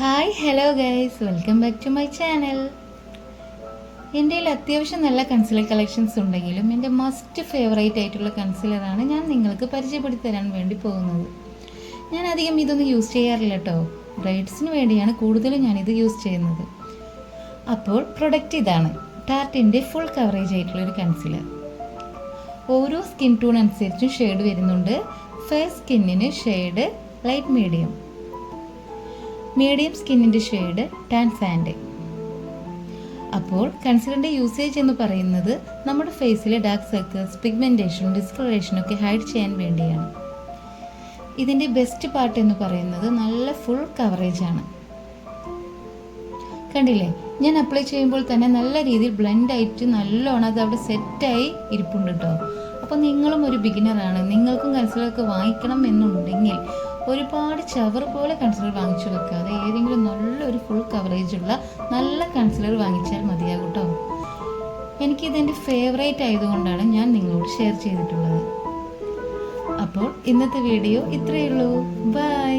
Hi hello guys. Welcome back to my channel. എന്റെ കയ്യിൽ അത്യാവശ്യം നല്ല കൺസിലർ കളക്ഷൻസ് ഉണ്ടെങ്കിലും എന്റെ മസ്റ്റ് ഫേവറേറ്റ് ആയിട്ടുള്ള കൺസിലറാണ് ഞാൻ നിങ്ങൾക്ക് പരിചയപ്പെടുത്തി തരാൻ വേണ്ടി പോകുന്നത്. ഞാൻ അധികം ഇതൊന്നും യൂസ് ചെയ്യാറില്ല കേട്ടോ ബ്രൈഡ്സിന് വേണ്ടിയാണ് കൂടുതലും ഞാനിത് യൂസ് ചെയ്യുന്നത്. അപ്പോൾ പ്രൊഡക്റ്റ് ഇതാണ്. ടാർട്ടിന്റെ ഫുൾ കവറേജ് ആയിട്ടുള്ള ഒരു കൺസിലർ ഓരോ സ്കിൻ ടൂൺ അനുസരിച്ചും ഷെയ്ഡ് വരുന്നുണ്ട്. ഫെയർ സ്കിന്നിന് ഷെയ്ഡ് ലൈറ്റ് മീഡിയം മീഡിയം സ്കിന്നിന്റെ ഷെയ്ഡ് ടാൻ സാൻഡ് അപ്പോൾ കൺസിലറിന്റെ യൂസേജ് എന്ന് പറയുന്നത് നമ്മുടെ ഫേസിലെ ഡാർക്ക് സർക്കിൾസ് പിഗ്മെന്റേഷനും ഡിസ്കളറേഷനും ഒക്കെ ഹൈഡ് ചെയ്യാൻ വേണ്ടിയാണ്. ഇതിന്റെ ബെസ്റ്റ് പാർട്ട് എന്ന് പറയുന്നത് നല്ല ഫുൾ കവറേജ് ആണ്. കണ്ടില്ലേ? ഞാൻ അപ്ലൈ ചെയ്യുമ്പോൾ തന്നെ നല്ല രീതിയിൽ ബ്ലെൻഡ് ആയിട്ട് നല്ലോണം അത് അവിടെ സെറ്റായി ഇരിപ്പുണ്ട് കേട്ടോ അപ്പോൾ നിങ്ങളും ഒരു ബിഗിനറാണ് നിങ്ങൾക്കും കൺസിലറൊക്കെ വാങ്ങിക്കണം എന്നുണ്ടെങ്കിൽ ഒരുപാട് ചവർ പോലെ കൺസിലർ വാങ്ങിച്ചു വെക്കാതെ ഏതെങ്കിലും നല്ലൊരു ഫുൾ കവറേജ് ഉള്ള നല്ല കൺസിലർ വാങ്ങിച്ചാൽ മതിയാകും കേട്ടോ എനിക്കിതെന്റെ ഫേവറേറ്റ് ആയതുകൊണ്ടാണ് ഞാൻ നിങ്ങളോട് ഷെയർ ചെയ്തിട്ടുള്ളത്. അപ്പോൾ ഇന്നത്തെ വീഡിയോ ഇത്രയേ ഉള്ളൂ. ബൈ